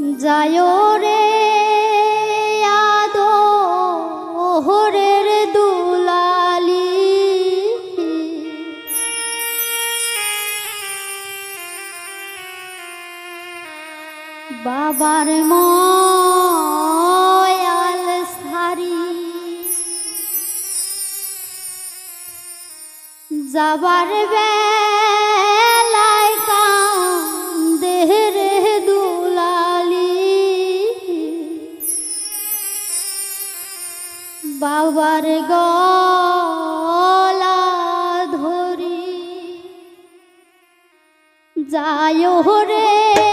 যায় রে আদো দুলালি। বাবার ময়াল সারি। যাবার বেলায় বাবার গলা ধরি। যায় রে